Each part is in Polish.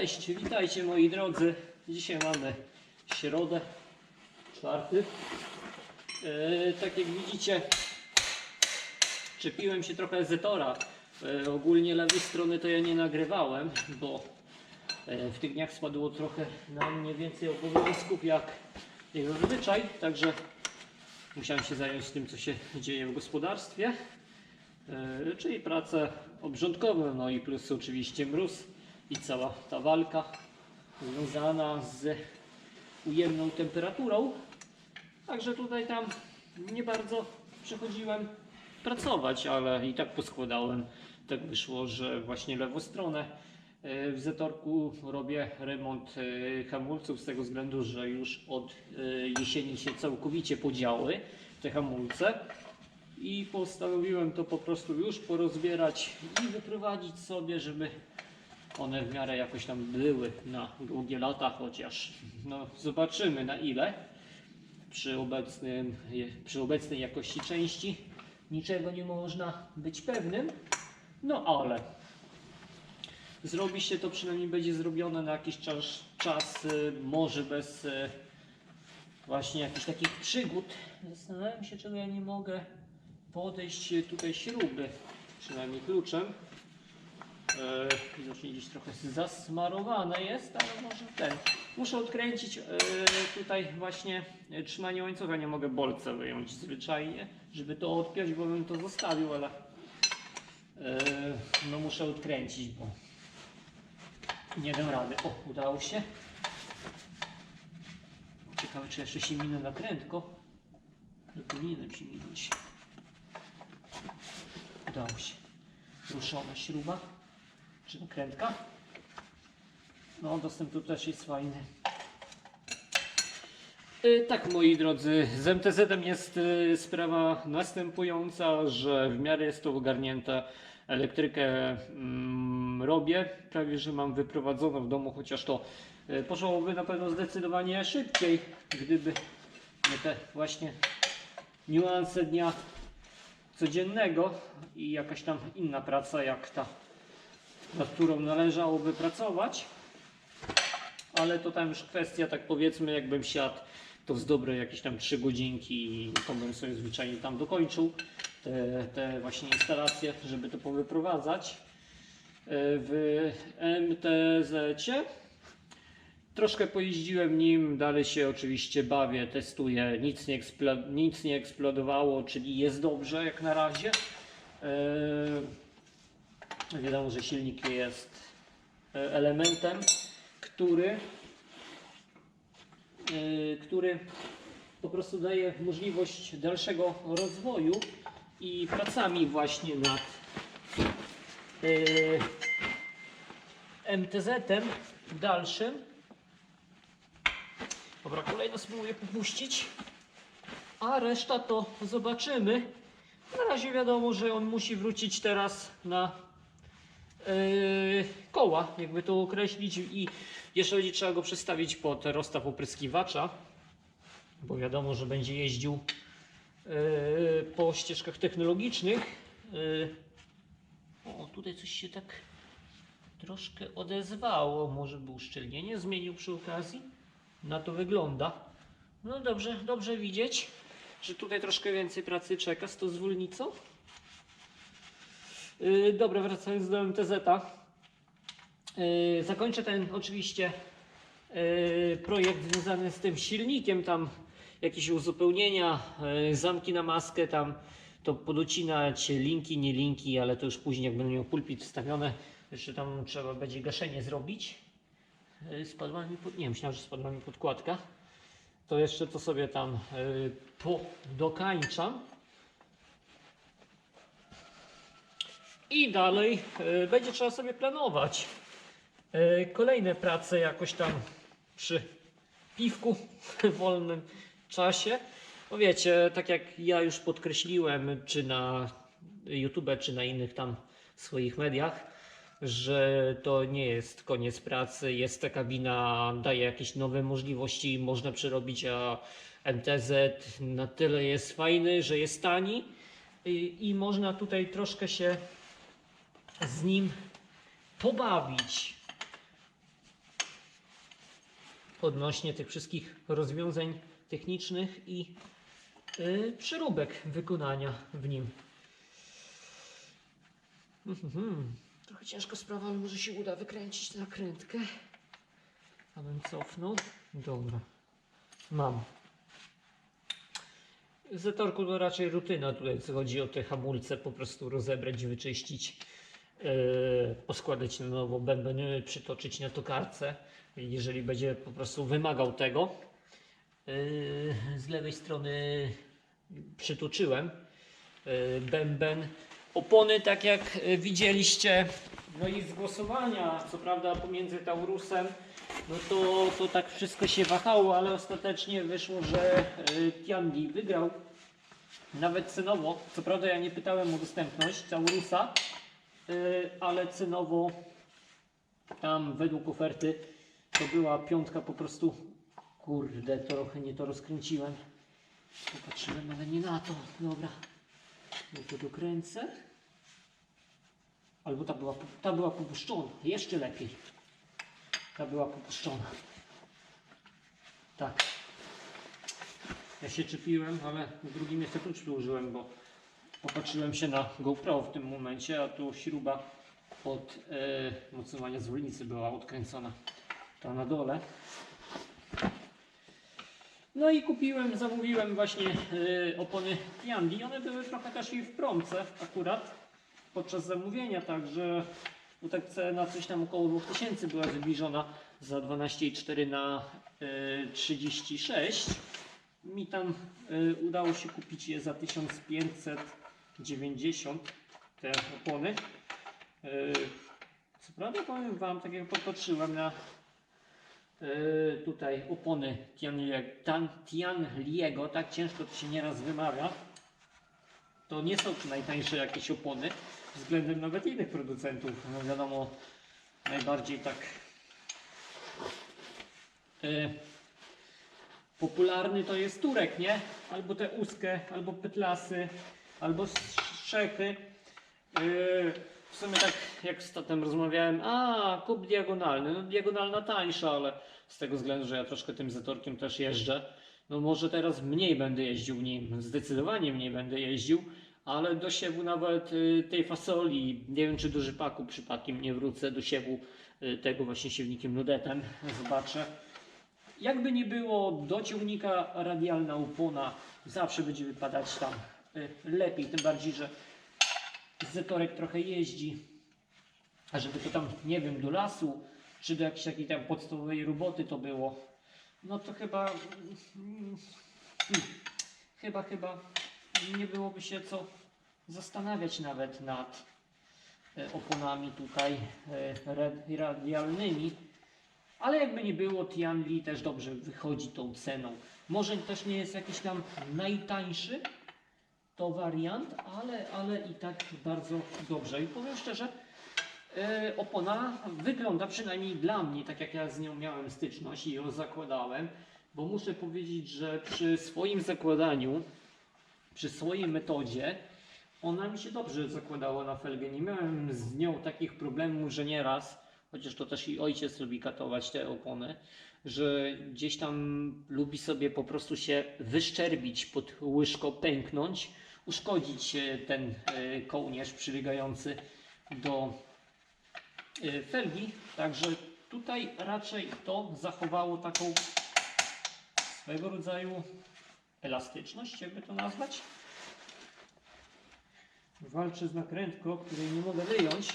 Cześć, witajcie moi drodzy. Dzisiaj mamy środę, czwarty. E, tak jak widzicie, czepiłem się trochę Zetora. E, ogólnie lewej strony to ja nie nagrywałem, bo e, w tych dniach spadło trochę na mnie więcej obowiązków jak, jak zazwyczaj, także musiałem się zająć tym, co się dzieje w gospodarstwie. Czyli prace obrządkowe, no i plus oczywiście mróz i cała ta walka związana z ujemną temperaturą. Także tutaj tam nie bardzo przechodziłem pracować, ale i tak poskładałem. Tak wyszło, że właśnie lewą stronę e, w Zetorku robię remont e, hamulców z tego względu, że już od e, jesieni się całkowicie podziały te hamulce i postanowiłem to po prostu już porozbierać i wyprowadzić sobie, żeby one w miarę jakoś tam były na długie lata, chociaż no zobaczymy na ile przy, obecnym, przy obecnej jakości części niczego nie można być pewnym, no ale zrobi się to, przynajmniej będzie zrobione na jakiś czas, czas y, może bez y, właśnie jakichś takich przygód. Zastanawiam się, czego ja nie mogę podejść y, tutaj śruby, przynajmniej kluczem. E, widocznie gdzieś trochę zasmarowane jest, ale może ten. Muszę odkręcić e, tutaj właśnie e, trzymanie łańcucha, nie mogę bolca wyjąć zwyczajnie, żeby to odpiąć, bo bym to zostawił, ale no muszę odkręcić, bo nie dam rady. O, udało się. Ciekawe, czy jeszcze się minę na prędko. No powinienem się minąć. Udało się. Ruszona śruba. Czy nakrętka? No, dostęp tu też jest fajny. Y, Tak, moi drodzy, z MTZ-em jest y, sprawa następująca, że w miarę jest to ogarnięte. Elektrykę mm, robię, prawie że mam wyprowadzoną w domu, chociaż to y, poszłoby na pewno zdecydowanie szybciej, gdyby nie te właśnie niuanse dnia codziennego i jakaś tam inna praca, jak ta, nad którą należałoby pracować. Ale to tam już kwestia, tak powiedzmy, jakbym siadł to z dobre jakieś tam 3 godzinki i to bym sobie zwyczajnie tam dokończył te, te właśnie instalacje, żeby to powyprowadzać. E, W MTZ-cie Troszkę pojeździłem nim, dalej się oczywiście bawię, testuję, nic nie, nic nie eksplodowało, czyli jest dobrze jak na razie. Wiadomo, że silnik jest e, elementem, który, e, który po prostu daje możliwość dalszego rozwoju i pracami właśnie nad e, MTZ-em dalszym. Dobra, kolejno spróbuję popuścić. A reszta to zobaczymy. Na razie wiadomo, że on musi wrócić teraz na koła, jakby to określić. I jeszcze będzie trzeba go przestawić pod rozstaw opryskiwacza, bo wiadomo, że będzie jeździł yy, po ścieżkach technologicznych. Yy, o, tutaj coś się tak troszkę odezwało. Może by uszczelnienie zmienił przy okazji na to wygląda. No dobrze, dobrze widzieć, że tutaj troszkę więcej pracy czeka z tą zwolnicą. Yy, dobra, wracając do MTZ-a. Yy, zakończę ten oczywiście yy, projekt związany z tym silnikiem, tam jakieś uzupełnienia, zamki na maskę, tam to podocinać, linki, nie linki, ale to już później jak będę miał pulpit wstawione, jeszcze tam trzeba będzie gaszenie zrobić. Y, Spadła mi pod... Nie, myślałem, że spadła mi podkładka. To jeszcze to sobie tam y, I dalej y, będzie trzeba sobie planować. Y, Kolejne prace jakoś tam przy piwku w wolnym czasie. Bo wiecie, tak jak ja już podkreśliłem, czy na YouTube, czy na innych tam swoich mediach, że to nie jest koniec pracy, jest ta kabina, daje jakieś nowe możliwości, można przerobić, a MTZ na tyle jest fajny, że jest tani i, i można tutaj troszkę się z nim pobawić. odnośnie tych wszystkich rozwiązań technicznych i y, przeróbek wykonania w nim. Mhm. Trochę ciężka sprawa, ale może się uda wykręcić nakrętkę. Abym cofnął. Dobra. Mam. Zetorku to raczej rutyna tutaj, co chodzi o te hamulce, po prostu rozebrać, wyczyścić, yy, poskładać na nowo, bęben yy, przytoczyć na tokarce, jeżeli będzie po prostu wymagał tego. Yy, z lewej strony przytoczyłem bęben. Opony, tak jak widzieliście, no i z głosowania, co prawda pomiędzy Taurusem, no to, to tak wszystko się wahało, ale ostatecznie wyszło, że Tiandi wygrał. Nawet cenowo, co prawda ja nie pytałem o dostępność Taurusa, ale cenowo tam według oferty to była piątka po prostu. Kurde, trochę nie to rozkręciłem. Popatrzyłem, ale nie na to. Dobra. No to dokręcę. Albo ta była, ta była popuszczona. Jeszcze lepiej. Ta była popuszczona. Tak. Ja się czepiłem, ale w drugim jeszcze klucz użyłem, bo popatrzyłem się na GoPro w tym momencie, a tu śruba od e, mocowania zwolnicy była odkręcona. Ta na dole. No i kupiłem, zamówiłem właśnie e, opony Tiandi. One były trochę też i w promce akurat podczas zamówienia, także no tak cena coś tam około 2000 była zbliżona za 12,4 na e, 36. Mi tam e, udało się kupić je za 1590 te opony. E, co prawda powiem Wam, tak jak popatrzyłem na e, tutaj opony Tianliego, tak ciężko to się nieraz wymawia. To nie są to najtańsze jakieś opony względem nawet innych producentów. No wiadomo, najbardziej tak e, popularny to jest Turek, nie? Albo te uskie, albo pytlasy, albo strzechy. Yy, w sumie tak jak z tatem rozmawiałem, a kup diagonalny, no diagonalna tańsza, ale z tego względu, że ja troszkę tym zatorkiem też jeżdżę, no może teraz mniej będę jeździł nim, zdecydowanie mniej będę jeździł, ale do siewu nawet y, tej fasoli, nie wiem czy do rzepaku przypadkiem nie wrócę, do siewu y, tego właśnie siewnikiem nudetem, zobaczę. Jakby nie było, do ciągnika radialna opona zawsze będzie wypadać tam lepiej, tym bardziej, że Zetorek trochę jeździ, a żeby to tam, nie wiem, do lasu, czy do jakiejś takiej tam podstawowej roboty to było, no to chyba, mm, chyba, chyba nie byłoby się co zastanawiać nawet nad e, oponami tutaj e, rad- radialnymi. Ale jakby nie było, Tianli też dobrze wychodzi tą ceną. Może też nie jest jakiś tam najtańszy to wariant, ale, ale i tak bardzo dobrze. I powiem szczerze, e, opona wygląda przynajmniej dla mnie, tak jak ja z nią miałem styczność i ją zakładałem, bo muszę powiedzieć, że przy swoim zakładaniu, przy swojej metodzie, ona mi się dobrze zakładała na felgę. Nie miałem z nią takich problemów, że nieraz, chociaż to też i ojciec lubi katować te opony, że gdzieś tam lubi sobie po prostu się wyszczerbić pod łyżko, pęknąć, uszkodzić e, ten e, kołnierz przylegający do e, felgi. Także tutaj raczej to zachowało taką swego rodzaju elastyczność, jakby to nazwać. Walczę z nakrętką, której nie mogę wyjąć,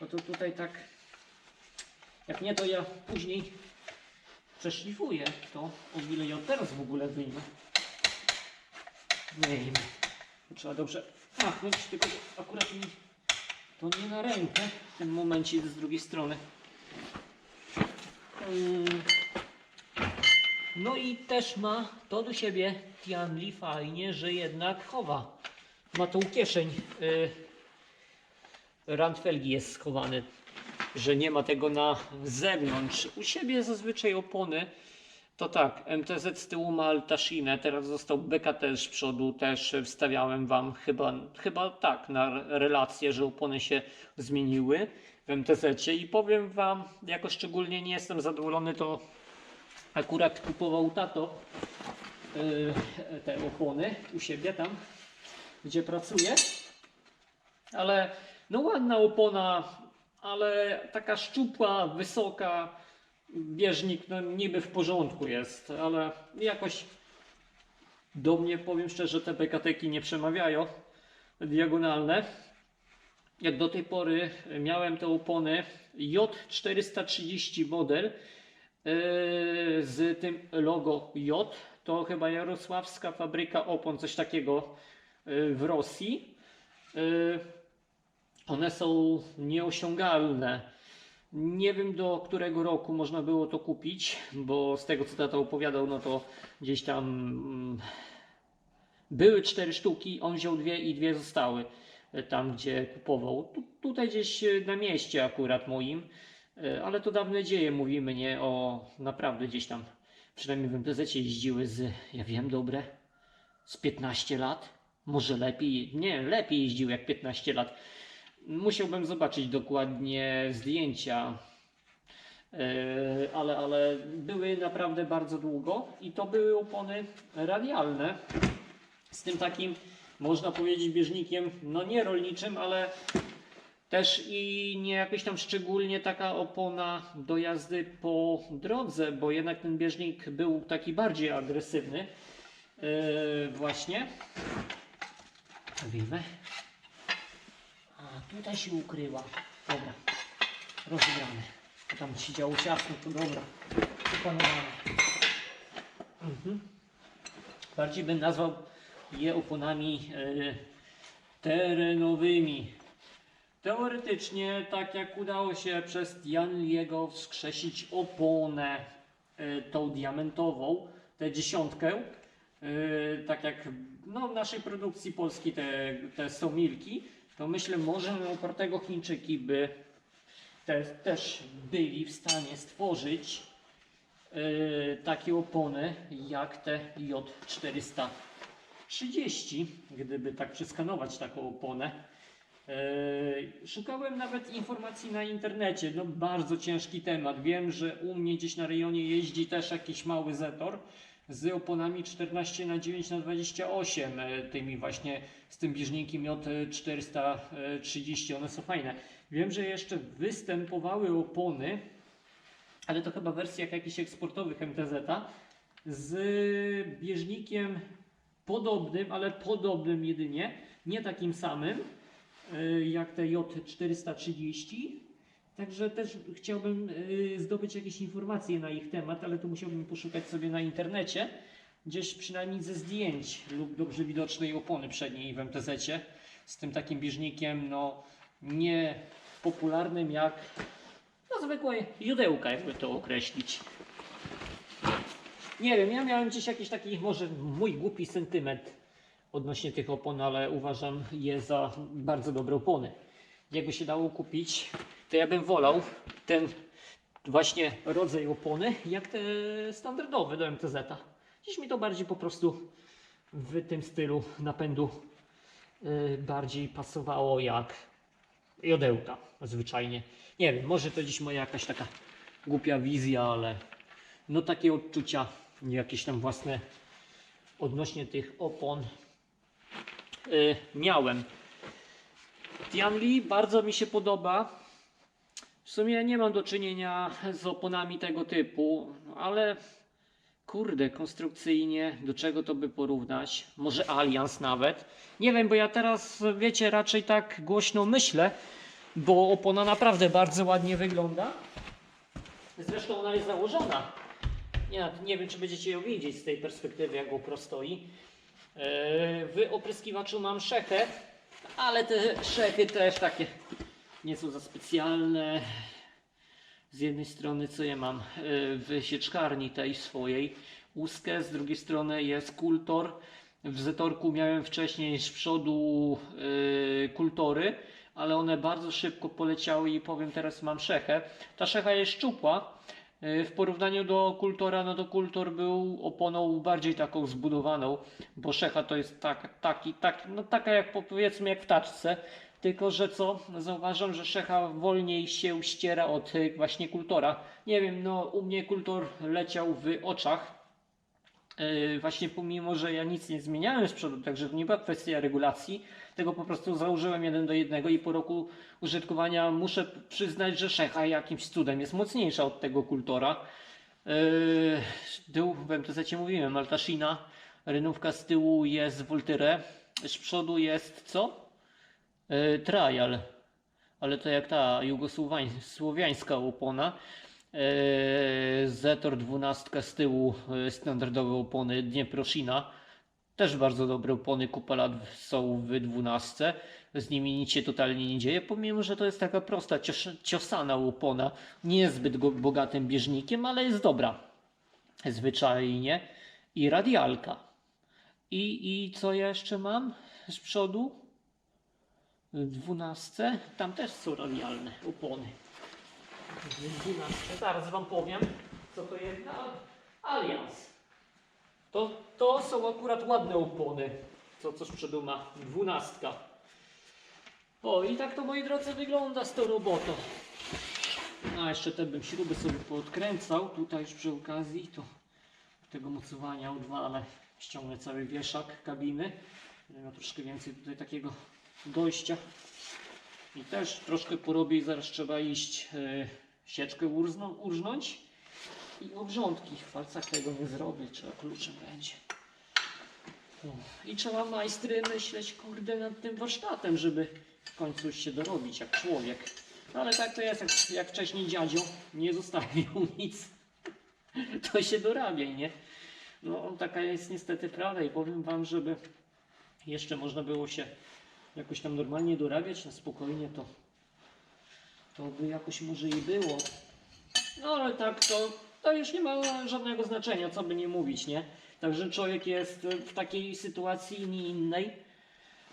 bo to tutaj tak, jak nie to ja później przeszlifuję to, o ile ja teraz w ogóle wyjmę. To Trzeba dobrze machnąć, tylko akurat mi to nie na rękę. W tym momencie z drugiej strony. Mm. No i też ma to do siebie Tianli fajnie, że jednak chowa. Ma tą kieszeń. Y, Randfelgi jest schowany, że nie ma tego na zewnątrz. U siebie zazwyczaj opony to tak, MTZ z tyłu ma Altashinę, teraz został BKT z przodu, też wstawiałem Wam chyba, chyba tak na relację, że opony się zmieniły w MTZ i powiem Wam, jako szczególnie nie jestem zadowolony, to Akurat kupował tato y, te opony u siebie tam, gdzie pracuje. Ale no ładna opona, ale taka szczupła, wysoka. Bieżnik no, niby w porządku jest, ale jakoś do mnie, powiem szczerze, te bekateki nie przemawiają. Diagonalne. Jak do tej pory miałem te opony J430 model yy, z tym logo J. To chyba Jarosławska fabryka opon, coś takiego yy, w Rosji. Yy, One są nieosiągalne. Nie wiem do którego roku można było to kupić, bo z tego co tata opowiadał, no to gdzieś tam mm, były cztery sztuki, on wziął dwie i dwie zostały e, tam, gdzie kupował. Tu, tutaj gdzieś e, na mieście akurat moim, e, ale to dawne dzieje mówimy, nie o naprawdę gdzieś tam, przynajmniej w MTZ jeździły z, ja wiem, dobre, z 15 lat, może lepiej, nie, lepiej jeździł jak 15 lat. Musiałbym zobaczyć dokładnie zdjęcia, e, ale, ale były naprawdę bardzo długo i to były opony radialne z tym takim, można powiedzieć, bieżnikiem, no nie rolniczym, ale też i nie jakoś tam szczególnie taka opona do jazdy po drodze, bo jednak ten bieżnik był taki bardziej agresywny. Yy, właśnie. Wyjmę. Tutaj się ukryła. Dobra. Rozegramy. To tam się działo ciasno, to dobra. Opanowane. Mhm. Bardziej bym nazwał je oponami e, terenowymi. Teoretycznie, tak jak udało się przez Janliego wskrzesić oponę e, tą diamentową, tę dziesiątkę, e, tak jak no, w naszej produkcji polskiej te, te są milki, to myślę, może opartego Chińczyki by te, też byli w stanie stworzyć e, takie opony jak te J430, gdyby tak przeskanować taką oponę. E, Szukałem nawet informacji na internecie. No bardzo ciężki temat. Wiem, że u mnie gdzieś na rejonie jeździ też jakiś mały Zetor z oponami 14 na 9 na 28 e, tymi właśnie z tym bieżnikiem J430. One są fajne. Wiem, że jeszcze występowały opony, ale to chyba w wersjach jakichś eksportowych MTZ-a z bieżnikiem podobnym, ale podobnym jedynie, nie takim samym jak te J430. Także też chciałbym y, zdobyć jakieś informacje na ich temat, ale to musiałbym poszukać sobie na internecie, gdzieś przynajmniej ze zdjęć lub dobrze widocznej opony przedniej w MTZ-cie z tym takim bieżnikiem, no nie popularnym jak no zwykłe judełka, jakby to określić. Nie wiem, ja miałem gdzieś jakiś taki, może mój głupi sentyment odnośnie tych opon, ale uważam je za bardzo dobre opony. Jakby się dało kupić, to ja bym wolał ten właśnie rodzaj opony, jak te standardowe do MTZ-a. Dziś mi to bardziej po prostu w tym stylu napędu yy, bardziej pasowało jak jodełka zwyczajnie. Nie wiem, może to dziś moja jakaś taka głupia wizja, ale no takie odczucia jakieś tam własne odnośnie tych opon y, miałem. Tianli bardzo mi się podoba. W sumie nie mam do czynienia z oponami tego typu, ale kurde, konstrukcyjnie, do czego to by porównać? Może Allianz nawet? Nie wiem, bo ja teraz, wiecie, raczej tak głośno myślę, bo opona naprawdę bardzo ładnie wygląda. Zresztą ona jest założona. Nie, nie wiem, czy będziecie ją widzieć z tej perspektywy, jak GoPro stoi. Yy, W opryskiwaczu mam szechę, ale te szechy też takie nie są za specjalne. Z jednej strony, co ja mam yy, w sieczkarni tej swojej, łuskę, z drugiej strony jest kultor. W Zetorku miałem wcześniej z przodu yy, kultory, ale one bardzo szybko poleciały i powiem teraz mam szechę. Ta szecha jest szczupła. Yy, W porównaniu do kultora, no to kultor był oponą bardziej taką zbudowaną, bo szecha to jest tak, taki, tak, no taka jak po- powiedzmy jak w taczce, Tylko, że co? Zauważam, że szecha wolniej się ściera od y, właśnie kultora. Nie wiem, no u mnie kultor leciał w oczach. Yy, właśnie pomimo, że ja nic nie zmieniałem z przodu, także to nie była kwestia regulacji, tego po prostu założyłem jeden do jednego i po roku użytkowania muszę przyznać, że szecha jakimś cudem jest mocniejsza od tego kultora. Yy, tył w MTZ mówiłem, Altashina, rynówka z tyłu jest Voltire, z przodu jest co? Yy, trial, ale to jak ta jugosłowiańska opona. Yy, Zetor 12 z tyłu, yy, standardowe opony Dnieproshina. Też bardzo dobre opony, kupa lat są w 12. Z nimi nic się totalnie nie dzieje, pomimo, że to jest taka prosta, cios, ciosana opona. Nie jest zbyt bogatym bieżnikiem, ale jest dobra. Zwyczajnie. I radialka. I, I co ja jeszcze mam z przodu? 12. Tam też są radialne opony. 12. Zaraz Wam powiem, co to jest Allianz. To, to są akurat ładne opony, co, co z przodu ma. Dwunastka. O, i tak to moi drodzy wygląda z tą robotą. A jeszcze te bym śruby sobie poodkręcał. Tutaj już przy okazji to tego mocowania odwalę. Ściągnę cały wieszak kabiny. Będę miał troszkę więcej tutaj takiego dojścia. I też troszkę porobię zaraz trzeba iść e, sieczkę urzną, urżnąć i obrządki. W palcach tego nie zrobię, trzeba kluczem będzie. I trzeba majstry myśleć, kurde, nad tym warsztatem, żeby w końcu się dorobić jak człowiek. No ale tak to jest, jak, jak wcześniej dziadzio nie zostawił nic, to się dorabiaj, nie? No taka jest niestety prawda i powiem Wam, żeby jeszcze można było się jakoś tam normalnie dorabiać na spokojnie, to, to by jakoś może i było. No ale tak to, to już nie ma żadnego znaczenia, co by nie mówić, nie? Także człowiek jest w takiej sytuacji, nie innej.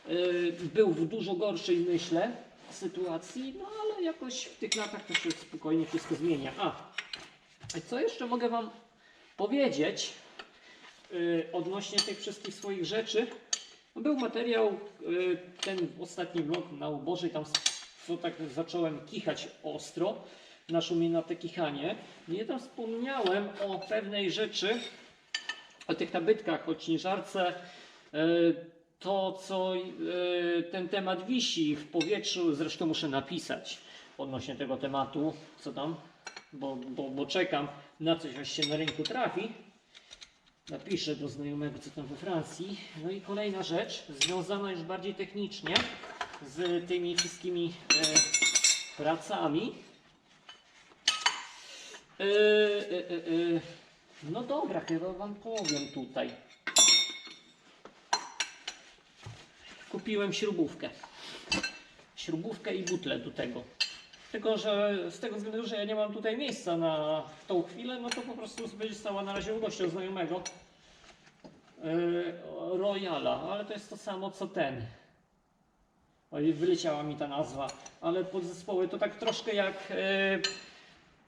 Yy, Był w dużo gorszej, myślę, sytuacji, no ale jakoś w tych latach to się spokojnie wszystko zmienia. A, co jeszcze mogę Wam powiedzieć yy, odnośnie tych wszystkich swoich rzeczy? Był materiał, yy, ten ostatni vlog na ubożej, tam co tak zacząłem kichać ostro, naszło mnie na te kichanie. Nie tam wspomniałem o pewnej rzeczy, o tych nabytkach, o ciężarce, e, to co e, ten temat wisi w powietrzu, zresztą muszę napisać odnośnie tego tematu, co tam, bo, bo, bo czekam na coś, aż się na rynku trafi. Napiszę do znajomego, co tam we Francji. No i kolejna rzecz, związana już bardziej technicznie z tymi wszystkimi e, pracami. E, e, e, e. No dobra, chyba Wam powiem tutaj. Kupiłem śrubówkę. Śrubówkę i butlę do tego. Tylko, że z tego względu, że ja nie mam tutaj miejsca na tą chwilę, no to po prostu będzie stała na razie u gościa znajomego yy, Royala, ale to jest to samo co ten. Oj, wyleciała mi ta nazwa, ale podzespoły to tak troszkę jak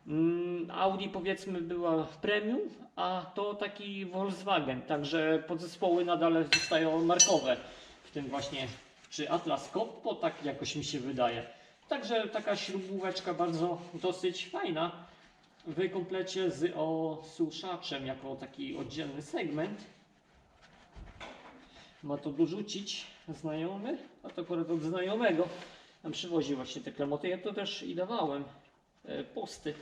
yy, Audi powiedzmy była premium, a to taki Volkswagen, także podzespoły nadal zostają markowe, w tym właśnie czy Atlas Coppo, tak jakoś mi się wydaje. Także taka śrubóweczka bardzo dosyć fajna w komplecie z osuszaczem jako taki oddzielny segment. Ma to dorzucić znajomy, a to akurat od znajomego. Tam przywozi właśnie te klemoty. Ja to też i dawałem e, posty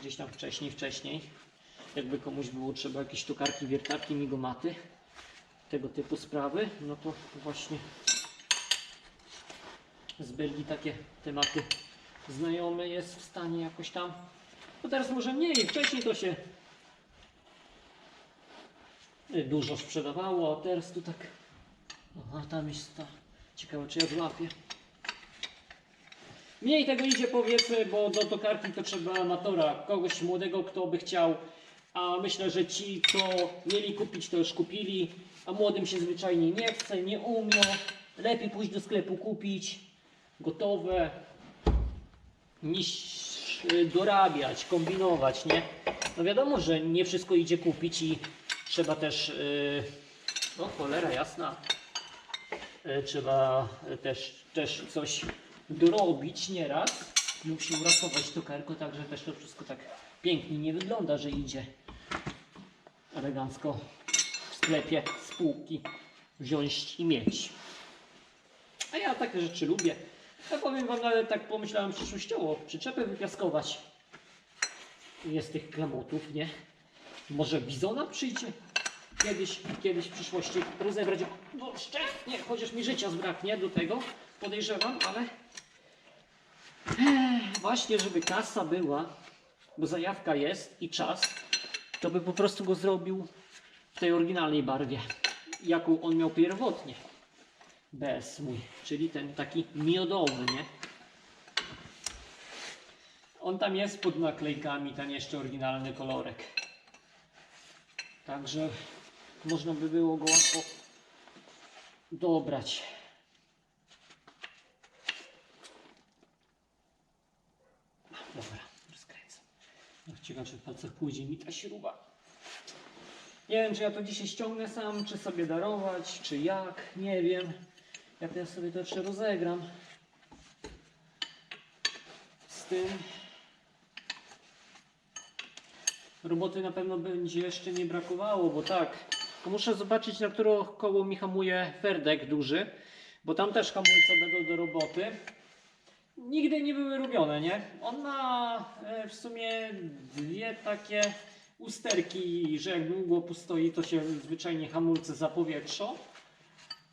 gdzieś tam wcześniej, wcześniej. Jakby komuś było trzeba jakieś tokarki, wiertarki, migomaty, tego typu sprawy, no to właśnie z Belgii takie tematy znajomy jest w stanie jakoś tam. No teraz może mniej, wcześniej to się dużo sprzedawało, a teraz tu tak. Aha, tam jest ta. Ciekawe czy ja złapię. Mniej tego idzie powiedzmy, bo do tokarki to trzeba amatora, kogoś młodego, kto by chciał. A myślę, że ci, co mieli kupić, to już kupili, a młodym się zwyczajnie nie chce, nie umią. Lepiej pójść do sklepu kupić gotowe, niż y, dorabiać, kombinować, nie? No wiadomo, że nie wszystko idzie kupić i trzeba też, yy, no cholera jasna, e, trzeba też, też coś dorobić nieraz. Musi uratować to karko, także też to wszystko tak pięknie nie wygląda, że idzie elegancko w sklepie z półki wziąć i mieć. A ja takie rzeczy lubię. Ja powiem Wam, nawet tak pomyślałem przyszłościowo, przyczepę wypiaskować. Jest tych klamotów, nie? Może bizona przyjdzie kiedyś, kiedyś w przyszłości rozebrać. No szczęście, chociaż mi życia zbraknie do tego, podejrzewam, ale właśnie, żeby kasa była, bo zajawka jest i czas, to by po prostu go zrobił w tej oryginalnej barwie, jaką on miał pierwotnie. Bez mój, czyli ten taki miodowy, nie? On tam jest pod naklejkami, ten jeszcze oryginalny kolorek. Także można by było go łatwo dobrać. Dobra, rozkręcam. No, ciekawe, czy w palcach pójdzie mi ta śruba. Nie wiem, czy ja to dzisiaj ściągnę sam, czy sobie darować, czy jak, nie wiem. Jak ja sobie to jeszcze rozegram. Z tym. Roboty na pewno będzie jeszcze nie brakowało, bo tak, muszę zobaczyć, na które koło mi hamuje Ferdek duży, bo tam też hamulce będą do roboty. Nigdy nie były robione, nie? On ma e, w sumie dwie takie usterki, że jak długo postoi, to się zwyczajnie hamulce zapowietrzą.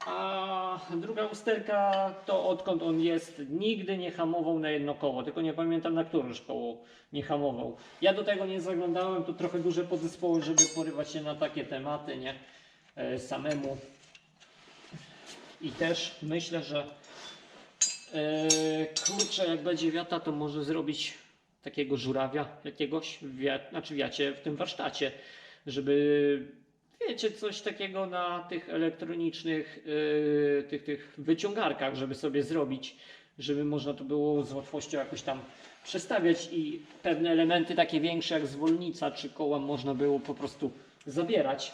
A druga usterka to odkąd on jest, nigdy nie hamował na jedno koło, tylko nie pamiętam na któreś koło nie hamował. Ja do tego nie zaglądałem, to trochę duże podzespoły, żeby porywać się na takie tematy, nie? E, samemu. I też myślę, że e, kurczę, jak będzie wiata, to może zrobić takiego żurawia jakiegoś, wia- znaczy wiacie, w tym warsztacie, żeby wiecie, coś takiego na tych elektronicznych, yy, tych, tych wyciągarkach, żeby sobie zrobić, żeby można to było z łatwością jakoś tam przestawiać i pewne elementy takie większe jak zwolnica czy koła można było po prostu zabierać.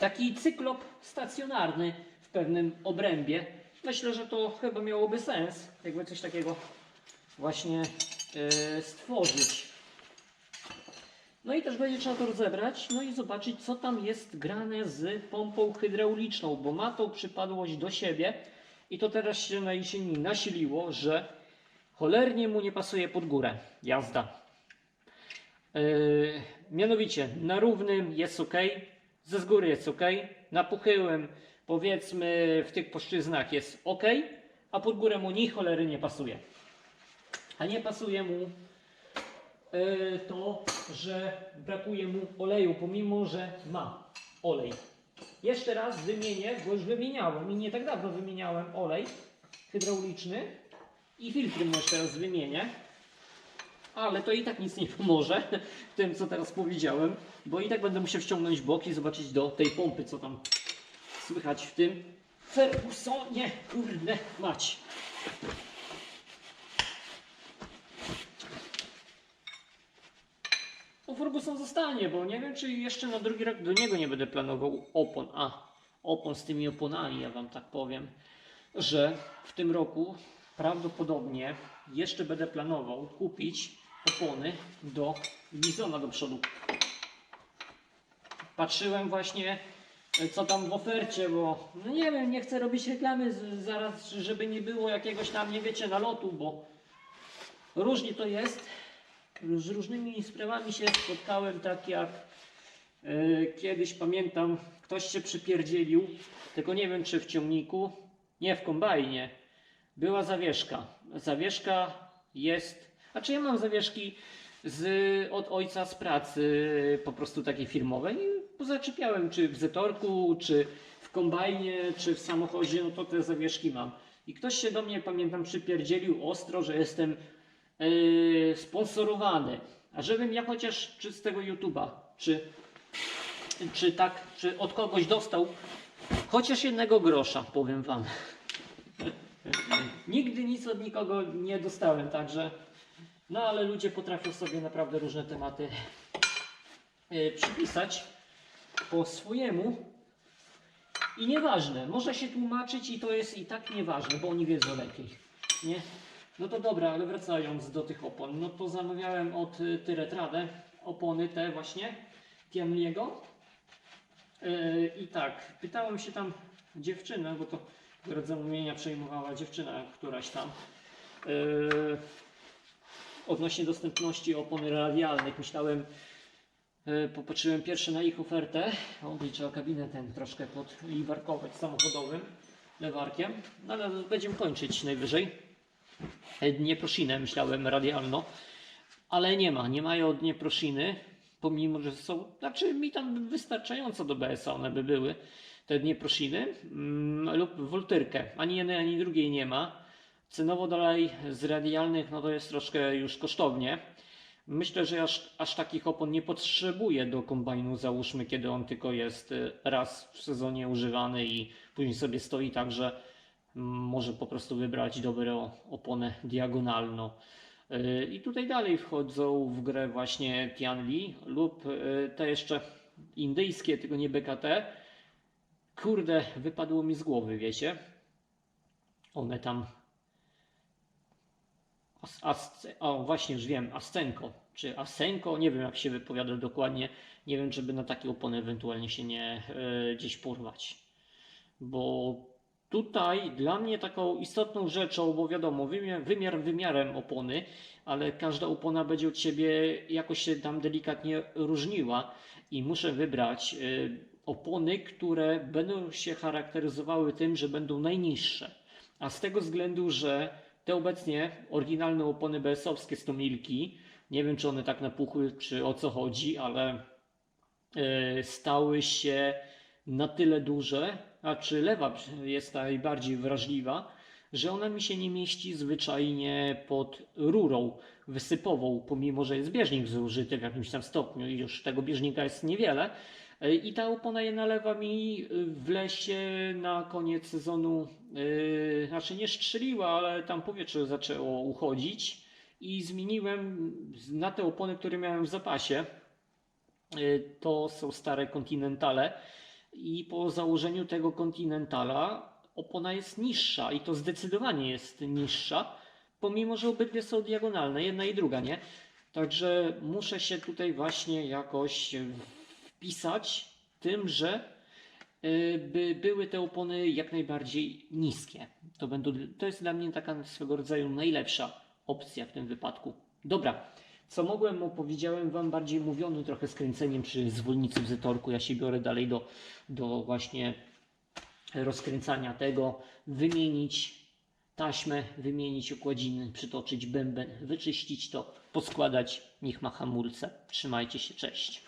Taki cyklop stacjonarny w pewnym obrębie. Myślę, że to chyba miałoby sens, jakby coś takiego właśnie yy, stworzyć. No i też będzie trzeba to rozebrać, no i zobaczyć, co tam jest grane z pompą hydrauliczną, bo ma tą przypadłość do siebie i to teraz się na jesieni nasiliło, że cholernie mu nie pasuje pod górę jazda. Yy, mianowicie, na równym jest ok, ze z góry jest ok, na pochyłym powiedzmy w tych płaszczyznach jest ok, a pod górę mu ni cholery nie pasuje. A nie pasuje mu to, że brakuje mu oleju, pomimo że ma olej. Jeszcze raz wymienię, bo już wymieniałem i nie tak dawno wymieniałem olej hydrauliczny i filtry mu jeszcze raz wymienię. Ale to i tak nic nie pomoże w tym, co teraz powiedziałem, bo i tak będę musiał ściągnąć boki i zobaczyć do tej pompy, co tam słychać w tym Fergusonie, kurde mać. Ferguson zostanie, bo nie wiem, czy jeszcze na drugi rok do niego nie będę planował opon. A, opon z tymi oponami, ja Wam tak powiem, że w tym roku prawdopodobnie jeszcze będę planował kupić opony do Bizona do przodu. Patrzyłem właśnie, e, co tam w ofercie, bo no nie wiem, nie chcę robić reklamy z, zaraz, żeby nie było jakiegoś tam, nie wiecie, nalotu, bo różnie to jest. Z różnymi sprawami się spotkałem, tak jak e, kiedyś pamiętam, ktoś się przypierdzielił, tylko nie wiem czy w ciągniku, nie w kombajnie, była zawieszka. Zawieszka jest, a czy ja mam zawieszki z, od ojca z pracy, po prostu takiej firmowej, i zaczepiałem czy w Zetorku, czy w kombajnie, czy w samochodzie, no to te zawieszki mam. I ktoś się do mnie, pamiętam, przypierdzielił ostro, że jestem yy, sponsorowany. A żebym ja chociaż czy z tego YouTube'a, czy, czy tak, czy od kogoś dostał chociaż jednego grosza, powiem Wam. Nigdy nic od nikogo nie dostałem, także. No ale ludzie potrafią sobie naprawdę różne tematy yy, przypisać po swojemu. I nieważne, można się tłumaczyć i to jest i tak nieważne, bo oni wiedzą lepiej. Nie? No to dobra, ale wracając do tych opon, no to zamawiałem od y, Tyretradę opony te właśnie Tianliego. Yy, I tak, pytałem się tam dziewczynę, bo to akurat zamówienia przejmowała dziewczyna któraś tam. Yy, odnośnie dostępności opony radialnych myślałem, yy, popatrzyłem pierwsze na ich ofertę. O, i trzeba kabinę ten troszkę podliwarkować samochodowym lewarkiem, no, ale będziemy kończyć najwyżej. E, Dnieprosinę myślałem radialno, ale nie ma, nie mają Dnieprosiny, pomimo, że są, znaczy mi tam wystarczająco do BS-a one by były, te Dnieprosiny, mm, lub Woltyrkę, ani jednej, ani drugiej nie ma. Cenowo dalej z radialnych, no to jest troszkę już kosztownie. Myślę, że aż, aż takich opon nie potrzebuję do kombajnu, załóżmy, kiedy on tylko jest y, raz w sezonie używany i później sobie stoi, także może po prostu wybrać dobrą oponę diagonalną. Y, I tutaj dalej wchodzą w grę właśnie Tianli lub y, te jeszcze indyjskie, tylko nie BKT. Kurde, wypadło mi z głowy, wiecie? One tam. As, as, o, właśnie już wiem, Ascenko, czy Asenko, nie wiem jak się wypowiada dokładnie. Nie wiem, żeby na takie opony ewentualnie się nie e, gdzieś porwać. Bo tutaj dla mnie taką istotną rzeczą, bo wiadomo, wymiar, wymiar wymiarem opony, ale każda opona będzie od siebie jakoś się tam delikatnie różniła i muszę wybrać y, opony, które będą się charakteryzowały tym, że będą najniższe. A z tego względu, że te obecnie oryginalne opony BS-owskie 100 milki, nie wiem czy one tak napuchły, czy o co chodzi, ale y, stały się na tyle duże, a czy lewa jest najbardziej wrażliwa, że ona mi się nie mieści zwyczajnie pod rurą wysypową, pomimo że jest bieżnik zużyty w jakimś tam stopniu i już tego bieżnika jest niewiele. I ta opona je nalewa mi w lesie na koniec sezonu, yy, znaczy nie strzeliła, ale tam powietrze zaczęło uchodzić i zmieniłem na te opony, które miałem w zapasie. Yy, to są stare Continentale i po założeniu tego Continentala opona jest niższa i to zdecydowanie jest niższa, pomimo że obydwie są diagonalne, jedna i druga, nie? Także muszę się tutaj właśnie jakoś wpisać tym, że y, by były te opony jak najbardziej niskie. To, będą, to jest dla mnie taka swego rodzaju najlepsza opcja w tym wypadku. Dobra, co mogłem, opowiedziałem Wam bardziej mówionym trochę skręceniem przy zwolnicy w zetorku. Ja się biorę dalej do, do właśnie rozkręcania tego, wymienić taśmę, wymienić okładziny, przytoczyć bęben, wyczyścić to, poskładać, niech ma hamulce. Trzymajcie się, cześć.